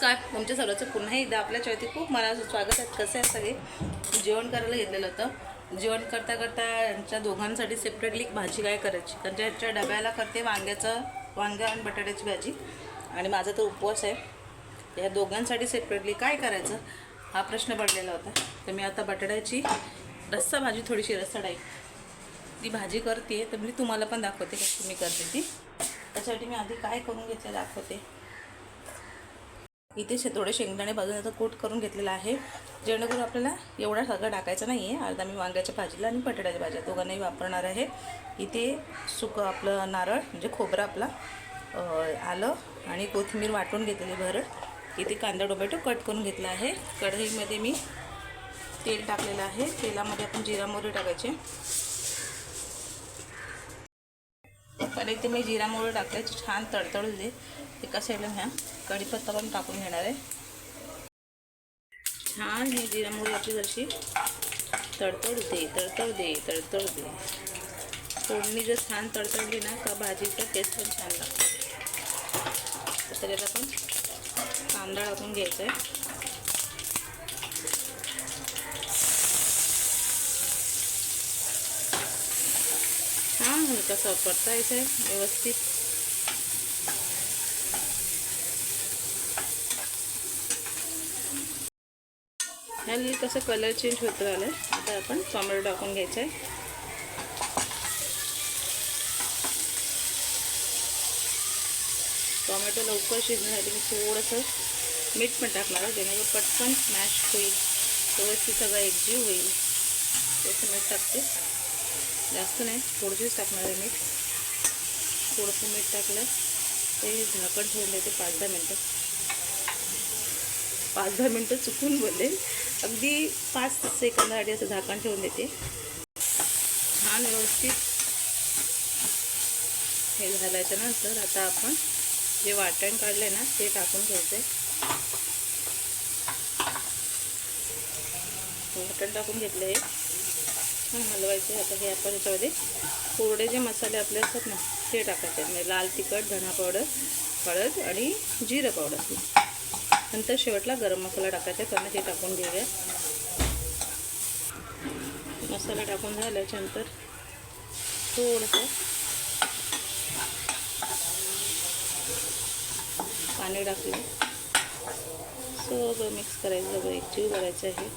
नमस्कार. तुमच्या सर्वांचं पुन्हा एकदा आपल्या चौथी खूप मला स्वागत आहे. कसे आहे सगळे? जेवण करायला घेतलेलं होतं. जेवण करता करता यांच्या दोघांसाठी सेपरेटली भाजी काय करायची? कारण त्यांच्या डब्याला करते वांग्याचं वांग्या आणि बटाट्याची भाजी. आणि माझा तर उपवास आहे. या दोघांसाठी सेपरेटली काय करायचं? हा प्रश्न पडलेला होता. तर मी आता बटाट्याची रस्सा भाजी थोडीशी रस्सा टाईप ती भाजी करते तर मी तुम्हाला पण दाखवते कशी मी करते ती. त्यासाठी मी आधी काय करून घेतलं दाखवते. इथे शे थोडे शेंगदाणे भाजून कोट करून घेतलेला आहे. जेणेकरून आपल्याला एवढा सगळं टाकायचं नाही आहे अर्धा मी वांग्याच्या भाजीला आणि बटाट्याच्या भाज्या दोघांनाही वापरणार आहे. इथे सुकं आपलं नारळ म्हणजे खोबरं आपला आलं आणि कोथिंबीर वाटून घेतलेली भरड. इथे कांदा टोमॅटो कट करून घेतला आहे. कढईमध्ये मी तेल टाकलेलं आहे. तेलामध्ये आपण जिरा मोहरी टाकायचे. पण इथे मी जिरा मोहरी टाकायची छान तडतडू दे. एका साईडला ह्या कढीपत्ता पण टाकून घेणार आहे. छान ही जिरा मोहरी आपली जशी तडतड दे तडतड दे तडतड दे. फोडणी जर छान तडतडली ना का भाजीचा टेस्ट पण छान लागतो. तर याला आपण कांदा टाकून घ्यायचा आहे छान हलकासा परतायचा आहे व्यवस्थित। ह्याला कसं कलर चेंज होत राहिलं आहे. आता आपण टॉमॅटो टाकून घ्यायचं आहे. टॉमॅटो लवकर शिजण्यासाठी मी थोडंसं मीठ पण टाकणार आहे जेणेकरून पटकन स्मॅश होईल. व्यवस्थित सगळं एकजीव होईल. त्याचं मीठ टाकते. जास्त नाही थोडंसंच टाकणार आहे मीठ. थोडंसं मीठ टाकलं ते झाकण ठेवून देते पाच दहा मिनटं. पाच दहा मिनटं चुकून बोलले. अगदी पाच सेकंदासाठी असं झाकण ठेवून देते. छान व्यवस्थित. हे झाल्याच्यानंतर आता आपण जे वाटण काढले ना ते टाकून घ्यायचं आहे वाटण टाकून घेतलं आहे छान हलवायचे. आता हे आपण याच्यामध्ये कोरडे जे मसाले आपले असतात ना ते टाकायचे. म्हणजे लाल तिखट धना पावडर हळद आणि जिरं पावडर. नंतर शेवटला गरम मसाला टाकायचा. आहे त्यांना ते टाकून घेऊया. मसाला टाकून झाल्याच्यानंतर थोडंसं पाणी टाकलं सगळं मिक्स करायचं. सगळं एकजीव करायचं आहे.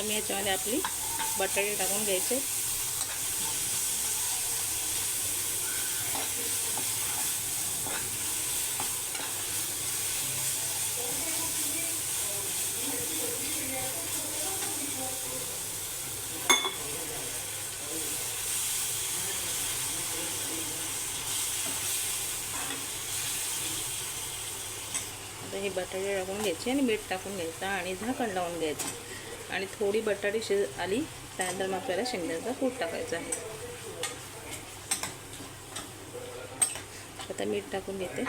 आता मी याच्यामध्ये आपली बटाटे टाकून घ्यायचे. आता हे बटाटे टाकून घ्यायचे आणि मीठ टाकून घ्यायचं आणि झाकण लावून घ्यायचं. आणि थोडी बटाटी शिज आली त्यानंतर मग आपल्याला शेंगदाण्याचा कूट टाकायचा आहे. आता मीठ टाकून घेते.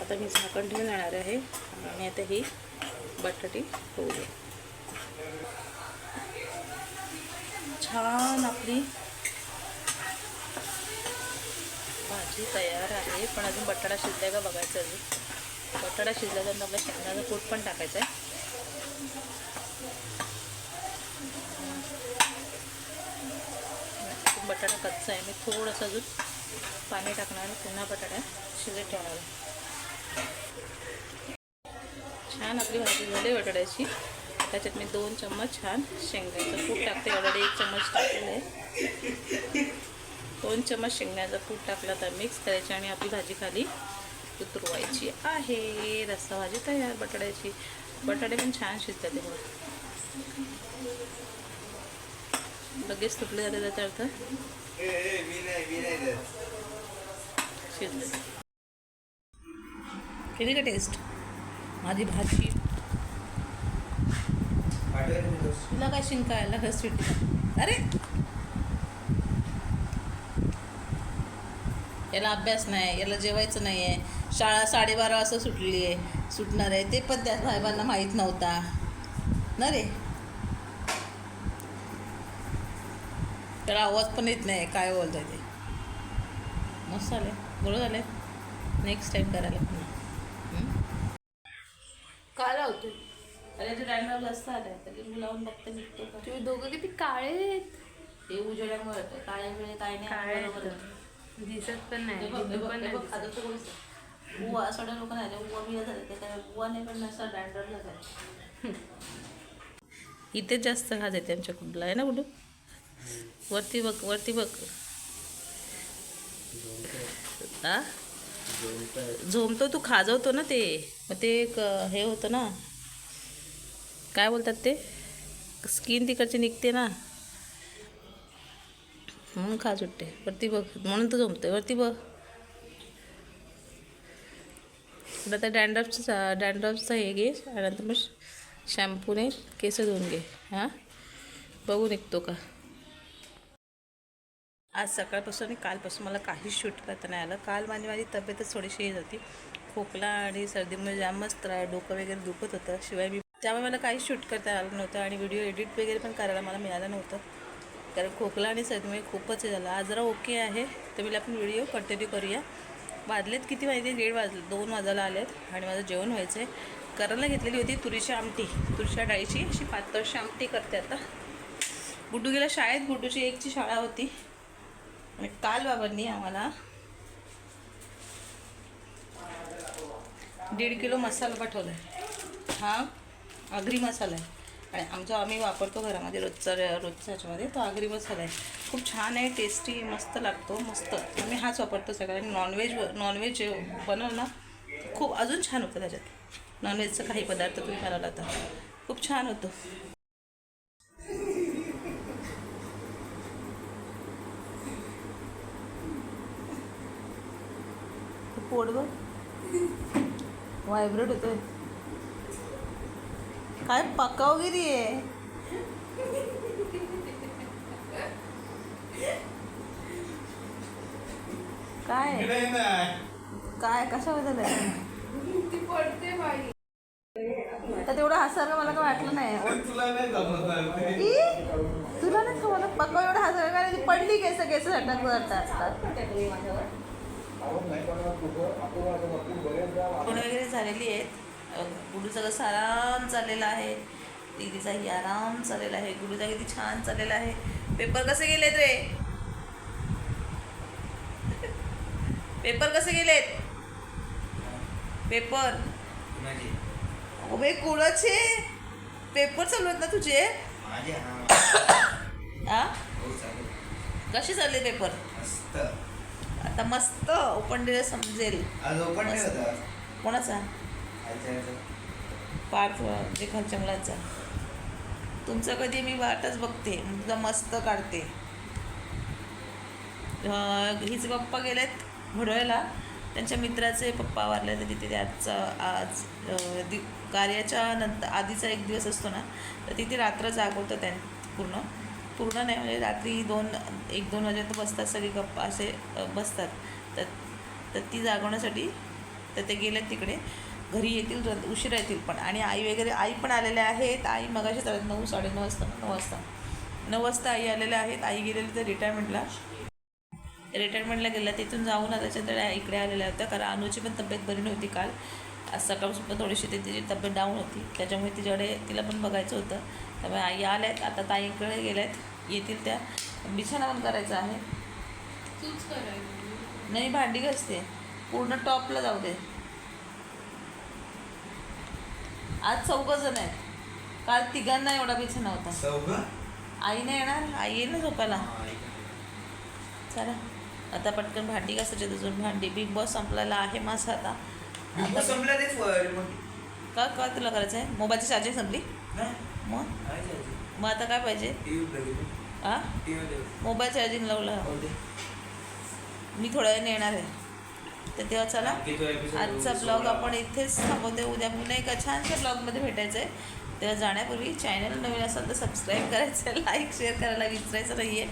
आता मी झाकण ठेवून येणार आहे आणि आता ही बटाटी होऊ छान आपली भाजी तयार आहे. पण अजून बटाटा शिजलाय का बघायचं अजून. बटाटा शिजल्यानंतर आपल्या शेंगदाण्याचं कूट पण टाकायचं आहे बटाटा कच्चा आहे. मी थोडंसं अजून पाणी टाकणार आणि पुन्हा बटाटा शिजत ठेवणार छान आपली भाजी झाली बटाट्याची. त्याच्यात मी दोन चम्मच छान शेंगण्याचं कूट टाकते. ऑलरेडी एक चम्मच टाकलेलं आहे. दोन चम्मच शेंगण्याचा कूट टाकला तर मिक्स करायची आणि आपली भाजी खाली उतरवायची आहे. रस्सा भाजी तयार बटाट्याची. बटाटे पण छान शिजतात तेव्हा लगेच तुटले जाते त्याचा अर्थ? शिजले. केली का टेस्ट माझी भाजी तुला काय शिंकायला स्वीट अरे! याला अभ्यास नाही याला जेवायचं नाही आहे शाळा साडेबारा वाजता सुटली आहे. सुटणार आहे. ते पण त्या साहेबांना माहीत नव्हता. ना रे? त्याला आवाज पण येत नाही काय बोलत आहे ते? मस्त आले बरोबर झाले नेक्स्ट टाईम करायला. काय लावतोय? अरे ते डॅन्डर जास्त आलाय तरी मी लावून बघते निघतो का? तुम्ही दोघं किती काळे आहेत. हे उजेड्यामुळे होतं. काळे वेळे काय नाही काळे बरोबर. आहे. दिसत पण हे नाही बघ, हे बघ, पण हे नाही बघ, कोणीच नाही. बुवा सोडा लोक नाही बुवा बिया झाले ते काय बुवा नाही पण असं डॅन्डरला काय इथेच जास्त खाज येते आमच्या कुंडला आहे ना कुठू? वरती बघ वरती बघ. झोमतो तू खाजवतो ना ते. मग ते एक हे होतं ना काय बोलतात ते? स्किन तिकडची निघते ना. म्हणून खा सुटते वरती बघ. म्हणून तर जमते वरती बघ. तुला त्या डॅन्ड्रफचं डॅन्ड्रफचं हे घे. आणि नंतर मग शॅम्पूने केस धुवून घे. हां? बघू निघतो का? आज सकाळपासून आणि कालपासून मला काहीच शूट करता नाही आलं. काल माझी माझी तब्येतच थोडीशी होती खोकला आणि सर्दीमुळे जामच त्रास डोकं वगैरे दुखत होतं शिवाय मी त्यामुळे मला काहीच शूट करता आलं नव्हतं आणि व्हिडिओ एडिट वगैरे पण करायला मला मिळालं नव्हतं. कारण खोकला आणि सर्दीमुळे खूपच हे झालं. आज जरा ओके आहे तर मी आपण व्हिडिओ कंटिन्यू करूया. वाजलेत किती माहिती दीड वाजले दोन वाजायला आलेत आणि माझं जेवण व्हायचं आहे करायला घेतलेली होती तुरीची आमटी. तुरीच्या डाळीची अशी पातळशी आमटी करते आता. गुड्डू गेला शाळेत गुड्डूची एकची शाळा होती. आणि काल बाबांनी आम्हाला दीड किलो मसाला पाठवला आहे हा? आगरी मसाला आहे. आणि आमचा आम्ही वापरतो घरामध्ये रोजचा रोजच्या ह्याच्यामध्ये. तो आगरी मसाला आहे. खूप छान आहे टेस्टी मस्त लागतो मस्त. आम्ही हाच वापरतो सगळ्यांनी. नॉनव्हेज नॉनव्हेज बनवलं ना खूप अजून छान होतं त्याच्यात. नॉनव्हेजचं काही पदार्थ तुम्ही बनवला तर. खूप छान होतं. पोट बघ व्हायब्रेट होतोय. काय पकावगिरी आहे? काय? काय? कशा झालंय? तर तेवढं हसायला मला काय वाटलं नाही. तुला नाही का मला पक्का एवढं हसायला कारण ती पडली केस केस हटक असतात वगैरे झालेली आहेत? गुडूचा कसं आराम चाललेला आहे दीदीचाही आराम चाललेला आहे गुडूचा किती छान चाललेला आहे. पेपर कसे गेलेत रे? पेपर कसे गेलेत? पेपर अबे कुणाचे? पेपर चालू आहेत ना तुझे? आ? कसे चालले पेपर आता मस्त ओपन डे समजेल. कोणाचा? पार्थ जे खालच्या मुलांचा. तुमचं कधी मी वाटच बघते. तुझा मस्त काढते. अं, हिचे पप्पा गेलेत घोडवायला त्यांच्या मित्राचे पप्पा वारले तर तिथे. त्याचा आज दि कार्याच्या नंतर आधीचा एक दिवस असतो ना तर तिथे रात्र जागवतं त्यां पूर्ण. पूर्ण नाही म्हणजे रात्री दोन एक दोन वाजेपर्यंत बसतात सगळे गप्पा असे बसतात. तर तर ती जागवण्यासाठी तर ते गेलेत तिकडे. घरी येतील र- उशिरा येतील पण. आणि आई वगैरे आई पण आलेल्या आहेत. आई मगाशी चालत नऊ साडेनऊ वाजता नऊ वाजता. नऊ वाजता आई आलेल्या आहेत. आई गेलेली तर रिटायरमेंटला रिटायरमेंटला गेल्या तिथून जाऊन आता त्याच्यानंतर इकडे आलेल्या होत्या. कारण अनुची पण तब्येत बरी नव्हती काल. आज सकाळपासून थोडीशी ती तिची तब्येत डाऊन होती. त्याच्यामुळे तिच्याकडे तिला पण बघायचं होतं. त्यामुळे आई आल्यात. आता ताईकडे गेल्यात. येतील त्या. बिछाना पण करायचा आहे. नाही भांडी घासते. पूर्ण टॉपला जाऊ दे. आज चौघ जण आहेत. काल तिघांना एवढा बिछाना होता. आई नाही येणार? आई येईल ना झोपायला? चला. आता पटकन भांडी घासायची अजून. भांडी बिग बॉस संपलेला आहे माझा आता. संपला का का तुला करायचं आहे मोबाईलची चार्जिंग संपली? मग? मग आता काय पाहिजे? हा मोबाईल चार्जिंग लावला. मी थोड्या वेळाने येणार आहे. तर तेव्हा चला आजचा ब्लॉग आपण इथेच थांबवते. उद्या पुन्हा एका छानशा ब्लॉगमध्ये भेटायचं आहे तेव्हा जाण्यापूर्वी चॅनल नवीन असेल तर सबस्क्राईब करायचं लाईक शेअर करायला विसरायचं नाही आहे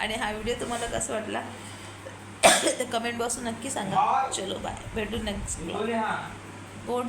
आणि हा व्हिडिओ तुम्हाला कसा वाटला? ते कमेंट बॉक्स नक्की सांगा. चलो बाय भेटू नेक्स्ट कोण?